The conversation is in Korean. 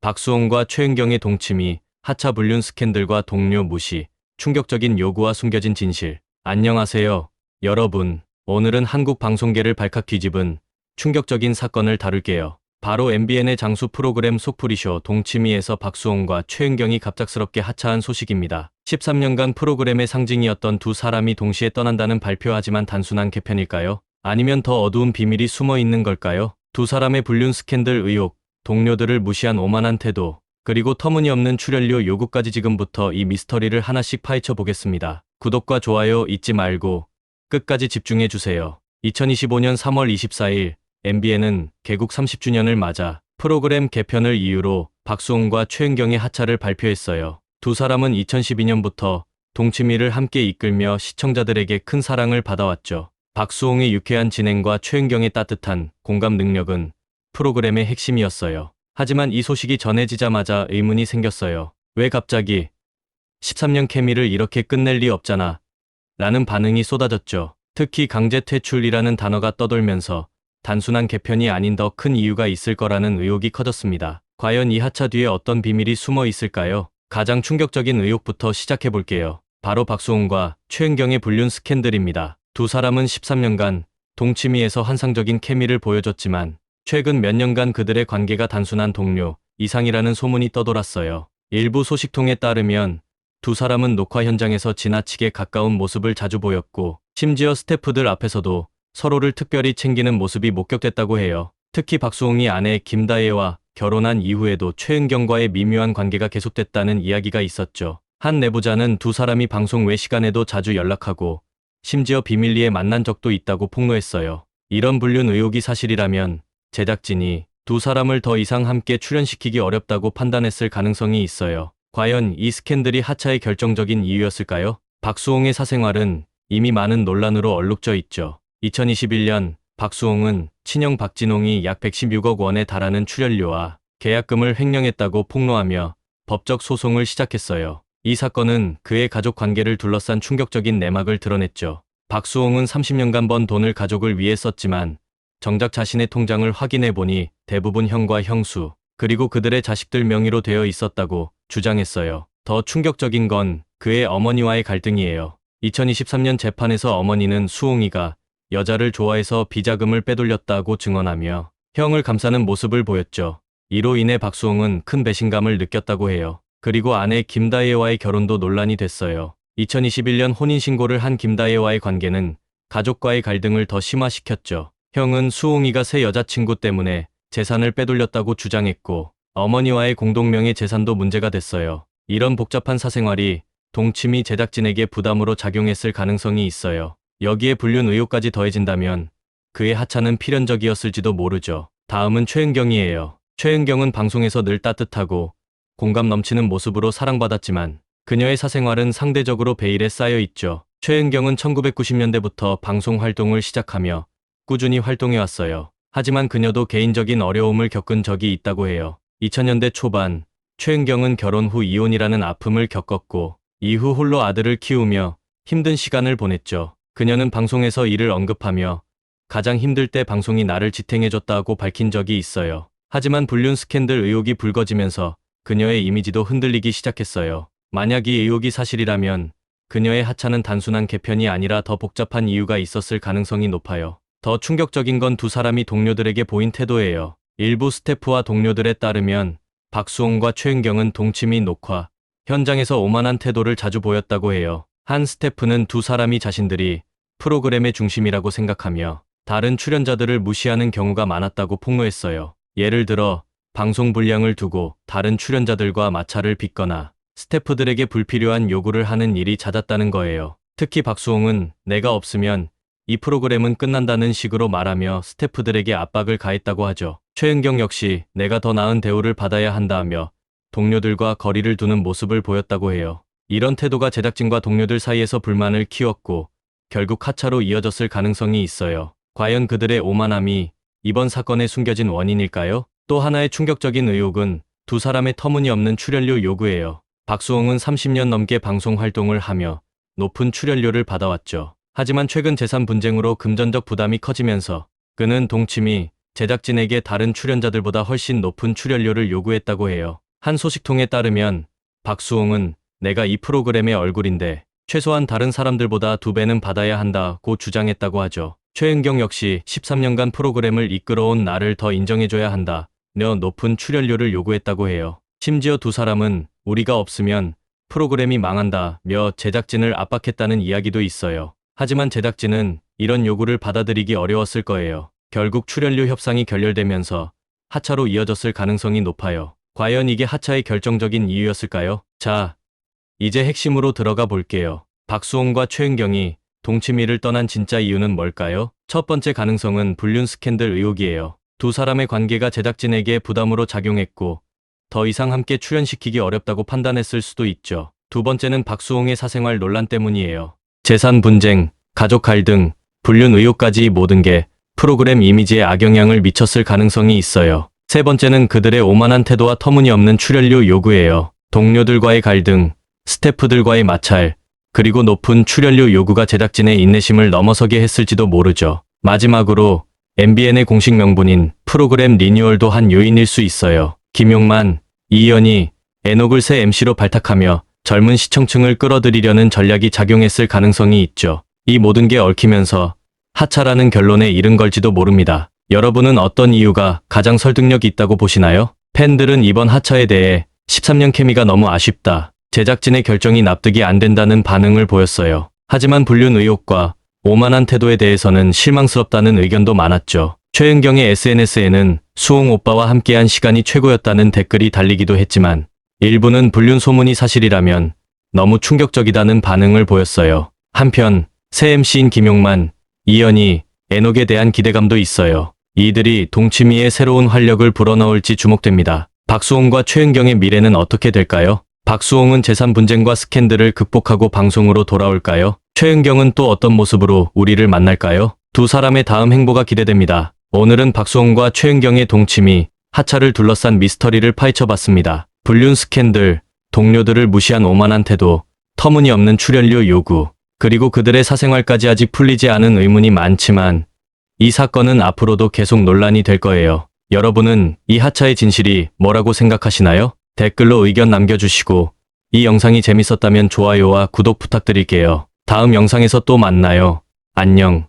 박수홍과 최은경의 동침이 하차 불륜 스캔들과 동료 무시, 충격적인 요구와 숨겨진 진실. 안녕하세요, 여러분. 오늘은 한국 방송계를 발칵 뒤집은 충격적인 사건을 다룰게요. 바로 MBN의 장수 프로그램 속풀이쇼 동치미에서 박수홍과 최은경이 갑작스럽게 하차한 소식입니다. 13년간 프로그램의 상징이었던 두 사람이 동시에 떠난다는 발표하지만 단순한 개편일까요? 아니면 더 어두운 비밀이 숨어 있는 걸까요? 두 사람의 불륜 스캔들 의혹, 동료들을 무시한 오만한 태도, 그리고 터무니없는 출연료 요구까지 지금부터 이 미스터리를 하나씩 파헤쳐 보겠습니다. 구독과 좋아요 잊지 말고 끝까지 집중해 주세요. 2025년 3월 24일 MBN은 개국 30주년을 맞아 프로그램 개편을 이유로 박수홍과 최은경의 하차를 발표했어요. 두 사람은 2012년부터 동치미를 함께 이끌며 시청자들에게 큰 사랑을 받아왔죠. 박수홍의 유쾌한 진행과 최은경의 따뜻한 공감 능력은 프로그램의 핵심이었어요. 하지만 이 소식이 전해지자마자 의문이 생겼어요. 왜 갑자기 13년 케미를 이렇게 끝낼 리 없잖아. 라는 반응이 쏟아졌죠. 특히 강제 퇴출이라는 단어가 떠돌면서 단순한 개편이 아닌 더 큰 이유가 있을 거라는 의혹이 커졌습니다. 과연 이 하차 뒤에 어떤 비밀이 숨어 있을까요? 가장 충격적인 의혹부터 시작해 볼게요. 바로 박수홍과 최은경의 불륜 스캔들입니다. 두 사람은 13년간 동치미에서 환상적인 케미를 보여줬지만 최근 몇 년간 그들의 관계가 단순한 동료 이상이라는 소문이 떠돌았어요. 일부 소식통에 따르면 두 사람은 녹화 현장에서 지나치게 가까운 모습을 자주 보였고 심지어 스태프들 앞에서도 서로를 특별히 챙기는 모습이 목격됐다고 해요. 특히 박수홍이 아내 김다혜와 결혼한 이후에도 최은경과의 미묘한 관계가 계속됐다는 이야기가 있었죠. 한 내부자는 두 사람이 방송 외 시간에도 자주 연락하고 심지어 비밀리에 만난 적도 있다고 폭로했어요. 이런 불륜 의혹이 사실이라면 제작진이 두 사람을 더 이상 함께 출연시키기 어렵다고 판단했을 가능성이 있어요. 과연 이 스캔들이 하차의 결정적인 이유였을까요? 박수홍의 사생활은 이미 많은 논란으로 얼룩져 있죠. 2021년 박수홍은 친형 박진홍이 약 116억 원에 달하는 출연료와 계약금을 횡령했다고 폭로하며 법적 소송을 시작했어요. 이 사건은 그의 가족 관계를 둘러싼 충격적인 내막을 드러냈죠. 박수홍은 30년간 번 돈을 가족을 위해 썼지만 정작 자신의 통장을 확인해 보니 대부분 형과 형수, 그리고 그들의 자식들 명의로 되어 있었다고 주장했어요. 더 충격적인 건 그의 어머니와의 갈등이에요. 2023년 재판에서 어머니는 수홍이가 여자를 좋아해서 비자금을 빼돌렸다고 증언하며 형을 감싸는 모습을 보였죠. 이로 인해 박수홍은 큰 배신감을 느꼈다고 해요. 그리고 아내 김다혜와의 결혼도 논란이 됐어요. 2021년 혼인신고를 한 김다혜와의 관계는 가족과의 갈등을 더 심화시켰죠. 형은 수홍이가 새 여자친구 때문에 재산을 빼돌렸다고 주장했고 어머니와의 공동명의 재산도 문제가 됐어요. 이런 복잡한 사생활이 동치미 제작진에게 부담으로 작용했을 가능성이 있어요. 여기에 불륜 의혹까지 더해진다면 그의 하차는 필연적이었을지도 모르죠. 다음은 최은경이에요. 최은경은 방송에서 늘 따뜻하고 공감 넘치는 모습으로 사랑받았지만 그녀의 사생활은 상대적으로 베일에 쌓여 있죠. 최은경은 1990년대부터 방송 활동을 시작하며 꾸준히 활동해왔어요. 하지만 그녀도 개인적인 어려움을 겪은 적이 있다고 해요. 2000년대 초반 최은경은 결혼 후 이혼이라는 아픔을 겪었고 이후 홀로 아들을 키우며 힘든 시간을 보냈죠. 그녀는 방송에서 이를 언급하며 가장 힘들 때 방송이 나를 지탱해줬다고 밝힌 적이 있어요. 하지만 불륜 스캔들 의혹이 불거지면서 그녀의 이미지도 흔들리기 시작했어요. 만약 이 의혹이 사실이라면 그녀의 하차는 단순한 개편이 아니라 더 복잡한 이유가 있었을 가능성이 높아요. 더 충격적인 건 두 사람이 동료들에게 보인 태도예요. 일부 스태프와 동료들에 따르면 박수홍과 최은경은 동치미 녹화 현장에서 오만한 태도를 자주 보였다고 해요. 한 스태프는 두 사람이 자신들이 프로그램의 중심이라고 생각하며 다른 출연자들을 무시하는 경우가 많았다고 폭로했어요. 예를 들어 방송 분량을 두고 다른 출연자들과 마찰을 빚거나 스태프들에게 불필요한 요구를 하는 일이 잦았다는 거예요. 특히 박수홍은 내가 없으면 이 프로그램은 끝난다는 식으로 말하며 스태프들에게 압박을 가했다고 하죠. 최은경 역시 내가 더 나은 대우를 받아야 한다며 동료들과 거리를 두는 모습을 보였다고 해요. 이런 태도가 제작진과 동료들 사이에서 불만을 키웠고 결국 하차로 이어졌을 가능성이 있어요. 과연 그들의 오만함이 이번 사건의 숨겨진 원인일까요? 또 하나의 충격적인 의혹은 두 사람의 터무니없는 출연료 요구예요. 박수홍은 30년 넘게 방송 활동을 하며 높은 출연료를 받아왔죠. 하지만 최근 재산 분쟁으로 금전적 부담이 커지면서 그는 동치미 제작진에게 다른 출연자들보다 훨씬 높은 출연료를 요구했다고 해요. 한 소식통에 따르면 박수홍은 내가 이 프로그램의 얼굴인데 최소한 다른 사람들보다 두 배는 받아야 한다고 주장했다고 하죠. 최은경 역시 13년간 프로그램을 이끌어온 나를 더 인정해줘야 한다. 며 높은 출연료를 요구했다고 해요. 심지어 두 사람은 우리가 없으면 프로그램이 망한다며 제작진을 압박했다는 이야기도 있어요. 하지만 제작진은 이런 요구를 받아들이기 어려웠을 거예요. 결국 출연료 협상이 결렬되면서 하차로 이어졌을 가능성이 높아요. 과연 이게 하차의 결정적인 이유였을까요? 자, 이제 핵심으로 들어가 볼게요. 박수홍과 최은경이 동치미를 떠난 진짜 이유는 뭘까요? 첫 번째 가능성은 불륜 스캔들 의혹이에요. 두 사람의 관계가 제작진에게 부담으로 작용했고 더 이상 함께 출연시키기 어렵다고 판단했을 수도 있죠. 두 번째는 박수홍의 사생활 논란 때문이에요. 재산 분쟁, 가족 갈등, 불륜 의혹까지 이 모든 게 프로그램 이미지에 악영향을 미쳤을 가능성이 있어요. 세 번째는 그들의 오만한 태도와 터무니없는 출연료 요구예요. 동료들과의 갈등, 스태프들과의 마찰, 그리고 높은 출연료 요구가 제작진의 인내심을 넘어서게 했을지도 모르죠. 마지막으로 MBN의 공식 명분인 프로그램 리뉴얼도 한 요인일 수 있어요. 김용만, 이연이 에녹을 새 MC로 발탁하며 젊은 시청층을 끌어들이려는 전략이 작용했을 가능성이 있죠. 이 모든 게 얽히면서 하차라는 결론에 이른 걸지도 모릅니다. 여러분은 어떤 이유가 가장 설득력 있다고 보시나요? 팬들은 이번 하차에 대해 13년 케미가 너무 아쉽다. 제작진의 결정이 납득이 안 된다는 반응을 보였어요. 하지만 불륜 의혹과 오만한 태도에 대해서는 실망스럽다는 의견도 많았죠. 최은경의 SNS에는 수홍 오빠와 함께한 시간이 최고였다는 댓글이 달리기도 했지만 일부는 불륜 소문이 사실이라면 너무 충격적이다는 반응을 보였어요. 한편 새 MC인 김용만, 이연이, 에녹에 대한 기대감도 있어요. 이들이 동치미의 새로운 활력을 불어넣을지 주목됩니다. 박수홍과 최은경의 미래는 어떻게 될까요? 박수홍은 재산 분쟁과 스캔들을 극복하고 방송으로 돌아올까요? 최은경은 또 어떤 모습으로 우리를 만날까요? 두 사람의 다음 행보가 기대됩니다. 오늘은 박수홍과 최은경의 동치미, 하차를 둘러싼 미스터리를 파헤쳐봤습니다. 불륜 스캔들, 동료들을 무시한 오만한 태도, 터무니없는 출연료 요구, 그리고 그들의 사생활까지 아직 풀리지 않은 의문이 많지만 이 사건은 앞으로도 계속 논란이 될 거예요. 여러분은 이 하차의 진실이 뭐라고 생각하시나요? 댓글로 의견 남겨주시고 이 영상이 재밌었다면 좋아요와 구독 부탁드릴게요. 다음 영상에서 또 만나요. 안녕.